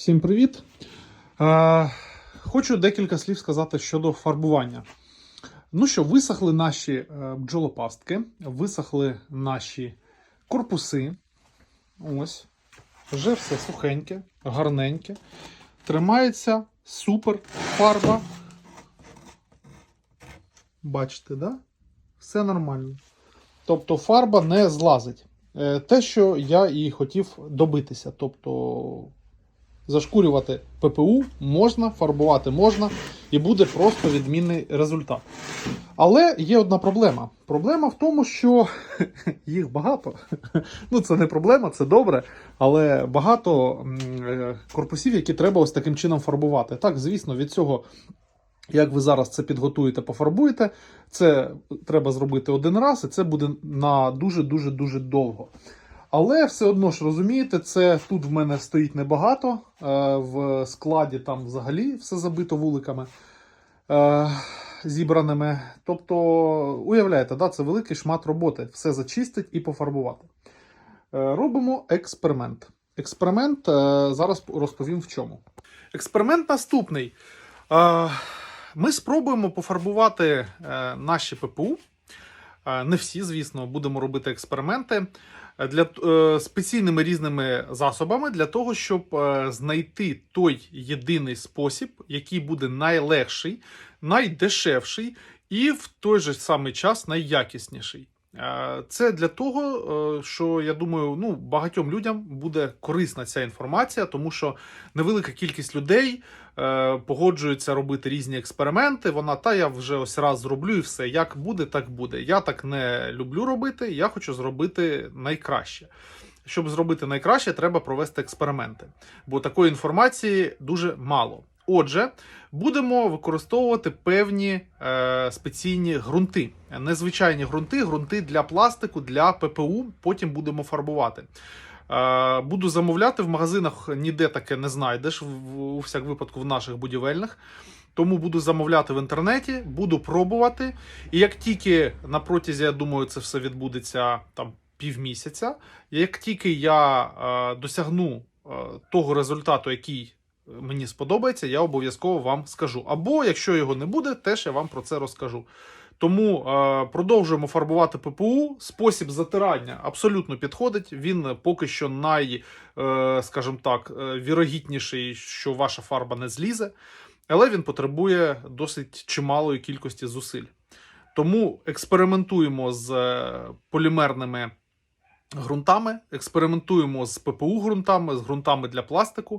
Всім привіт! Е, хочу декілька слів сказати щодо фарбування. Ну що, висохли наші е, бджолопастки, висохли наші корпуси. Ось. Вже все сухеньке, гарненьке. Тримається супер фарба. Бачите, да? Все нормально. Тобто фарба не злазить. Е, Те, що я і хотів добитися. Тобто зашкурювати ППУ можна, фарбувати можна, і буде просто відмінний результат. Але є одна проблема. Проблема в тому, що їх багато. Ну, це не проблема, це добре, але багато е, корпусів, які треба ось таким чином фарбувати. Так, звісно, від цього. Як ви зараз це підготуєте, пофарбуєте, це треба зробити один раз, і це буде на дуже-дуже дуже довго. Але все одно ж розумієте, це тут в мене стоїть небагато. е, В складі там взагалі все забито вуликами е, зібраними. Тобто, уявляєте, да, це великий шмат роботи. Все зачистить і пофарбувати. Е, Робимо експеримент. Експеримент зараз розповім в чому. Експеримент наступний. Ми спробуємо пофарбувати наші ППУ. Не всі, звісно, будемо робити експерименти е, для е, спеційними різними засобами для того, щоб е, знайти той єдиний спосіб, який буде найлегший, найдешевший і в той же самий час найякісніший. Е, Це для того, е, що я думаю, ну багатьом людям буде корисна ця інформація, тому що невелика кількість людей е, погоджуються робити різні експерименти. Вона та я вже ось раз зроблю і все. Як буде, так буде. Я так не люблю робити. Я хочу зробити найкраще. Щоб зробити найкраще, треба провести експерименти, бо такої інформації дуже мало. Отже, будемо використовувати певні е, спеційні ґрунти, незвичайні ґрунти, ґрунти для пластику, для ППУ. Потім будемо фарбувати. Е, буду замовляти в магазинах, ніде таке не знайдеш, у всяк випадку в наших будівельних. Тому буду замовляти в інтернеті, буду пробувати. І як тільки на протязі, я думаю, це все відбудеться там півмісяця. Як тільки я е, досягну е, того результату, який мені сподобається, я обов'язково вам скажу. Або якщо його не буде, теж я вам про це розкажу. Тому е, продовжуємо фарбувати ППУ. Спосіб затирання абсолютно підходить. Він поки що най, е, скажімо так, е, вірогідніший, що ваша фарба не злізе, але він потребує досить чималої кількості зусиль. Тому експериментуємо з е, полімерними ґрунтами, експериментуємо з ППУ ґрунтами, з ґрунтами для пластику.